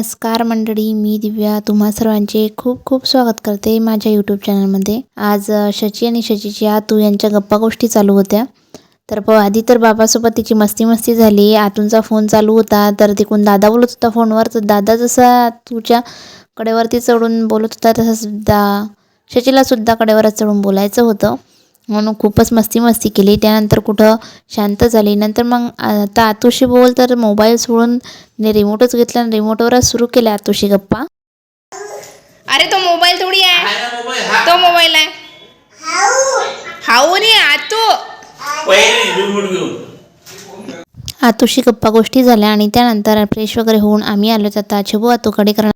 नमस्कार मंडळी मी दिव्या. तुम्हा सर्वांचे खूप खूप स्वागत करते माझ्या यूट्यूब चॅनलमध्ये आज शची आणि शचीची आतू यांच्या गप्पा गोष्टी चालू होत्या. तर प आधी तर बाबासोबत तिची मस्ती मस्ती झाली. आतूंचा फोन चालू होता. तर तिकून दादा बोलत होता फोनवर. तर दादा जसा तुझ्या कडेवरती चढून बोलत होता तसा सुद्धा शचीला सुद्धा कडेवरच चढून बोलायचं होतं. म्हणून खूपच मस्ती मस्ती केली. त्यानंतर कुठं शांत झाली. नंतर मग आता आतुशी बोल तर मोबाईल सोडून ने रिमोटच घेतला आणि रिमोटवरच सुरू केल्या आतुशी गप्पा. अरे तो मोबाईल थोडी आहे. आहे ना मोबाईल हा. तो मोबाईल आहे. हाऊ नाही आतू. आतुशी गप्पा गोष्टी झाल्या आणि त्यानंतर फ्रेश वगैरे होऊन आम्ही आलो आता. छबू आतूकडे करणार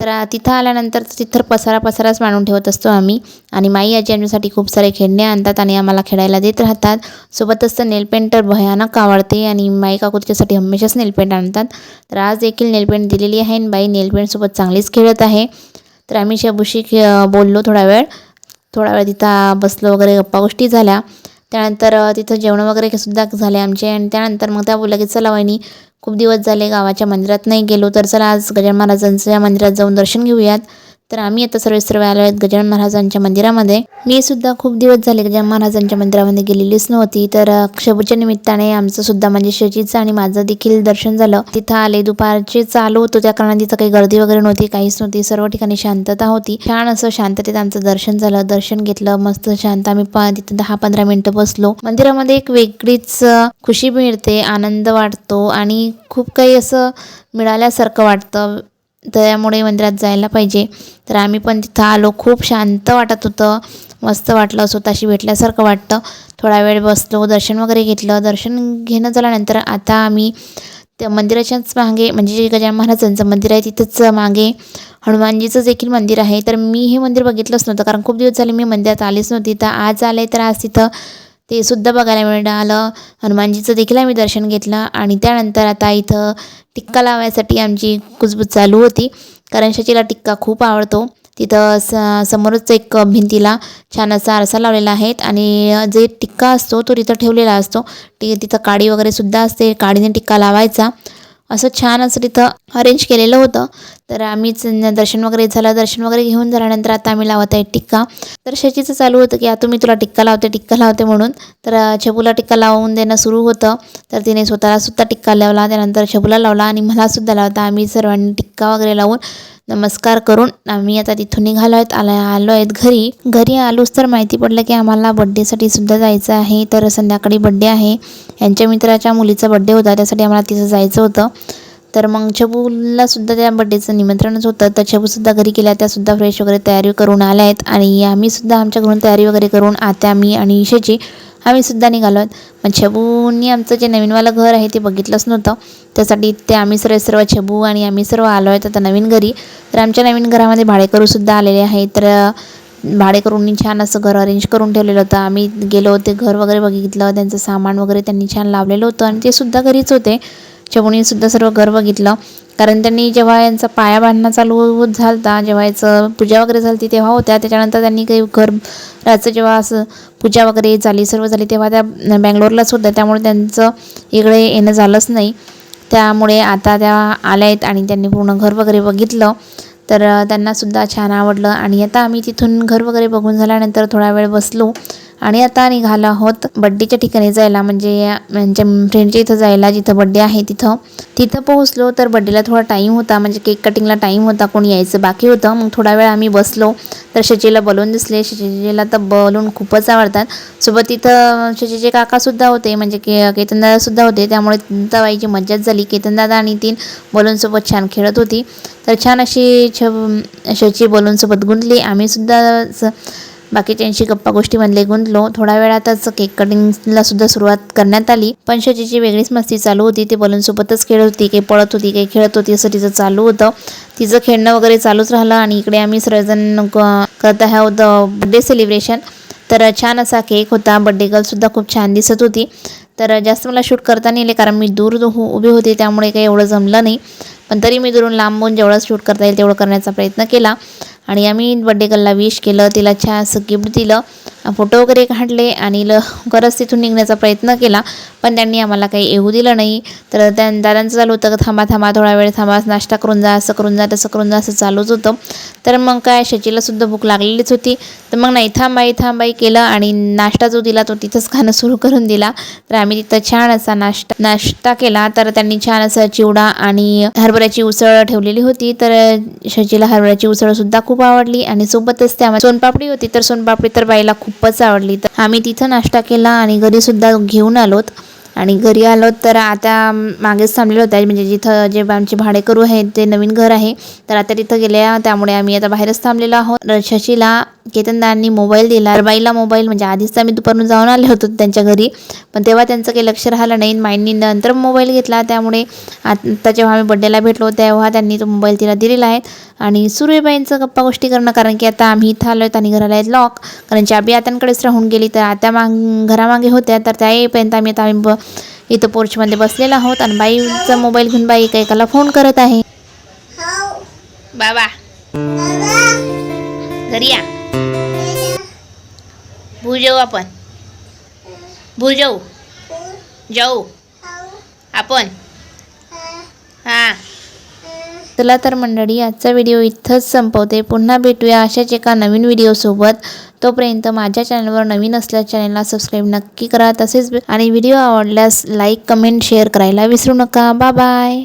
तर तिथं आल्यानंतर तिथं पसारा पसाराच मांडून ठेवत असतो आम्ही. आणि माई आजी आमच्यासाठी खूप सारे खेळणे आणतात आणि आम्हाला खेळायला देत राहतात. सोबतच तर नेलपेंट तर भयानक आवडते आणि माई काकू तिच्यासाठी हमेशाच नेलपेंट आणतात. तर आज देखील नेलपेंट दिलेली आहे आणि बाई नेलपेंटसोबत चांगलीच खेळत आहे. तर आम्ही शबुशी खे बोललो थोडा वेळ. थोडा वेळ तिथं बसलो वगैरे गप्पा गोष्टी झाल्या. त्यानंतर तिथं जेवण वगैरे सुद्धा झाले आमचे आणि त्यानंतर मग त्या बोलल्या की चला वहिनी खूप दिवस झाले गावाच्या मंदिरात नाही गेलो तर चला आज गजान महाराजांच्या मंदिरात जाऊन दर्शन घेऊयात. तर आम्ही आता सर्व सर्व आलो आहेत गजानन महाराजांच्या मंदिरामध्ये. मी सुद्धा खूप दिवस झाले गजानन महाराजांच्या मंदिरामध्ये गेलेलीच नव्हती. तर अ, निमित्ताने आमचं सुद्धा म्हणजे शचीचं आणि माझं देखील दर्शन झालं. तिथं आले दुपारचे चालू होतो. त्या कारणाने तिथं काही गर्दी वगैरे नव्हती काहीच नव्हती. सर्व ठिकाणी शांतता होती. छान असं शांततेत आमचं दर्शन झालं. दर्शन घेतलं मस्त शांत. आम्ही पा तिथं दहा पंधरा मिनिटं बसलो. मंदिरामध्ये एक वेगळीच खुशी मिळते आनंद वाटतो आणि खूप काही असं मिळाल्यासारखं वाटतं. त्यामुळे मंदिरात जायला पाहिजे. तर आम्ही पण तिथं आलो. खूप शांत वाटत होतं. मस्त वाटलं स्वतःशी भेटल्यासारखं वाटतं. थोडा वेळ बसलो दर्शन वगैरे घेतलं. दर्शन घेणं झाल्यानंतर आता आम्ही त्या मंदिराच्याच मागे म्हणजे जे गजानन महाराजांचं मंदिर आहे तिथंच मागे हनुमानजीचं देखील मंदिर आहे. तर मी हे मंदिर बघितलंच नव्हतं. कारण खूप दिवस झाले मी मंदिरात आलीच नव्हती. तर आज आले तर आज तिथं ते सुद्धा बघायला मिळालं. हनुमानजीचं देखील आम्ही दर्शन घेतलं आणि त्यानंतर आता इथं टिक्का लावायसाठी आमची कुजबूज चालू होती. कारण शचीला टिक्का खूप आवडतो. तिथं स समोरच एक भिंतीला छान असा आरसा लावलेला आहे आणि जे टिक्का असतो तो तिथं ठेवलेला असतो. टी तिथं काडी वगैरे सुद्धा असते. काडीने टिक्का लावायचा. असं छान असं तिथं अरेंज केलेलं होतं. तर आम्हीच दर्शन वगैरे झालं. दर्शन वगैरे घेऊन झाल्यानंतर आता आम्ही लावत आहे टिक्का. तर शचीचं चालू होतं की आता मी तुला टिक्का लावते टिक्का लावते म्हणून. तर छबूला टिक्का लावून देणं सुरू होतं. तर तिने स्वतःला सुद्धा टिक्का लावला. त्यानंतर छबूला लावला आणि मला सुद्धा लावता आम्ही सर्वांनी टिक्का वगैरे लावून नमस्कार करून आम्ही आता तिथून निघालो आहेत. आला आलो आहेत घरी. घरी आलोच तर माहिती पडलं की आम्हाला बड्डेसाठी सुद्धा जायचं आहे. तर संध्याकाळी बड्डे आहे. यांच्या मित्राच्या मुलीचा बड्डे होता. त्यासाठी आम्हाला तिथं जायचं होतं. तर मग छबूला सुद्धा त्या बड्डेचं निमंत्रणच होतं. तर छबूसुद्धा घरी गेल्या त्यासुद्धा फ्रेश वगैरे तयारी करून आल्या आहेत. आणि आम्ही सुद्धा आमच्या घरून तयारी वगैरे करून आत्या मी आणि ईशेची आम्ही सुद्धा निघालो आहेत. पण छबूनी आमचं जे नवीनवालं घर आहे ते बघितलंच नव्हतं. त्यासाठी ते आम्ही सर्व सर्व छबू आणि आम्ही सर्व आलो आहेत आता नवीन घरी. तर आमच्या नवीन घरामध्ये भाडेकरूसुद्धा आलेले आहेत. तर भाडेकरूंनी छान असं घर अरेंज करून ठेवलेलं होतं. आम्ही गेलो ते घर वगैरे बघितलं त्यांचं सामान वगैरे त्यांनी छान लावलेलं होतं आणि ते सुद्धा घरीच होते. चबुनी सुद्धा सर्व घर बघितलं कारण त्यांनी जेव्हा यांचा पाया बांधणं चालू झालता जेव्हा याचं पूजा वगैरे झाली तेव्हा होत्या. त्याच्यानंतर त्यांनी काही घर राहायचं जेव्हा असं पूजा वगैरे झाली सर्व झाली तेव्हा त्या बँगलोरलाच होत्या त्यामुळे त्यांचं इकडे येणं झालंच नाही. त्यामुळे आता त्या आल्या आहेत आणि त्यांनी पूर्ण घर वगैरे बघितलं. तर त्यांनासुद्धा छान आवडलं. आणि आता आम्ही तिथून घर वगैरे बघून झाल्यानंतर थोडा वेळ बसलो. आणि आता निघालो आहोत बड्डेच्या ठिकाणी जायला म्हणजे यांच्या फ्रेंडच्या इथं जायला जिथं बड्डे आहे तिथं. तिथं पोहोचलो तर बड्डेला थोडा टाईम होता म्हणजे केक कटिंगला टाईम होता कोणी यायचं बाकी होतं. मग थोडा वेळ आम्ही बसलो तर शचीला बलून दिसले. शचीला तर बलून खूपच आवडतात. सोबत तिथं शचीचे काकासुद्धा होते म्हणजे के केतनदादासुद्धा होते. त्यामुळे तवाईची मज्जाच झाली. केतनदादा आणि तीन बलूनसोबत छान खेळत होती. तर छान अशी छ शची बलूनसोबत गुंतली. आम्हीसुद्धा स- बाकीच्यांशी गप्पा गोष्टीमधले गुंतलो थोड्या वेळातच केक कटिंगला सुद्धा सुरुवात करण्यात आली. पण शचीची वेगळीच मस्ती चालू होती. ती बलूनसोबतच खेळत होती काही पळत होती काही खेळत होती असं तिचं चालू होतं. तिचं खेळणं वगैरे चालूच राहिलं आणि इकडे आम्ही सर्वजण क- करत आहोत बड्डे सेलिब्रेशन तर छान असा केक होता. बड्डे गर्लसुद्धा खूप छान दिसत होती. तर जास्त मला शूट करता नाही आले कारण मी दूर हो उभी होते त्यामुळे काही एवढं जमलं नाही. पण तरी मी दुरून लांबून जेवढं शूट करता येईल तेवढं करण्याचा प्रयत्न केला. आणि आम्ही बड्डे गर्लला विश केलं तिला छान असं गिफ्ट दिलं. फोटो वगैरे काढले आणि लवकरच तिथून निघण्याचा प्रयत्न केला पण त्यांनी आम्हाला काही येऊ दिलं नाही. तर त्या दादांचं चालू होतं का थांबा थांबा थोडा वेळ थांबा नाश्ता करून जा असं करून जा तसं करून जा असं चालूच होतं. तर मग काय शचीलासुद्धा भूक लागलेलीच होती. तर मग नाही थांबाई थांबाई केलं आणि नाश्ता जो दिला तो तिथंच खाणं सुरू करून दिला. तर आम्ही तिथं छान असा नाश्ता नाश्ता केला. तर त्यांनी छान असं चिवडा आणि हरभऱ्याची उसळ ठेवलेली होती. तर शचीला हरभऱ्याची उसळसुद्धा खूप खूप आवडली आणि सोबतच त्या सोनपापडी होती तर सोनपापडी तर बाईला खूपच आवडली. तर आम्ही तिथं नाश्ता केला आणि घरीसुद्धा घेऊन आलोत. आणि घरी आलो तर आता मागेच थांबलेलो होत्या म्हणजे जिथं जे आमचे भाडेकरू आहेत ते नवीन घर आहे तर आता तिथं गेल्या त्यामुळे आम्ही आता बाहेरच थांबलेलो आहोत. शशीला केतनदारांनी मोबाईल दिला. तर बाईला मोबाईल म्हणजे आधीच तर आम्ही दुपारून जाऊन आले होतो त्यांच्या घरी. पण तेव्हा त्यांचं काही लक्ष राहिलं नाही. माईंनी नंतर मोबाईल घेतला. त्यामुळे आता जेव्हा आम्ही बड्डेला भेटलो तेव्हा त्यांनी तो मोबाईल तिला दिलेला आहे. आणि सुरेबाईंचं गप्पा गोष्टी करणं कारण की आता आम्ही इथं आलो आहेत आणि घराला आहेत लॉक कारण चाबी आत्यांकडेच राहून गेली तर आता माग घरामागे होत्या तर त्या येईपर्यंत आम्ही आता आम्ही ब इथं पोर्चमध्ये बसलेलो आहोत आणि बाईचा मोबाईल घेऊन बाई एका एकाला फोन करत आहे. बाबा. घरी या. भू जाऊ आपण. भू जाऊ जाऊ. आपण. हां. चला तर मंडळी आजचा व्हिडिओ इथंच संपवते. पुन्हा भेटूया अशाच एका नवीन व्हिडिओसोबत तोपर्यंत माझ्या चॅनलवर नवीन असल्यास चॅनलला सबस्क्राईब नक्की करा तसेच आणि व्हिडिओ आवडल्यास लाईक कमेंट शेअर करायला विसरू नका. बा बाय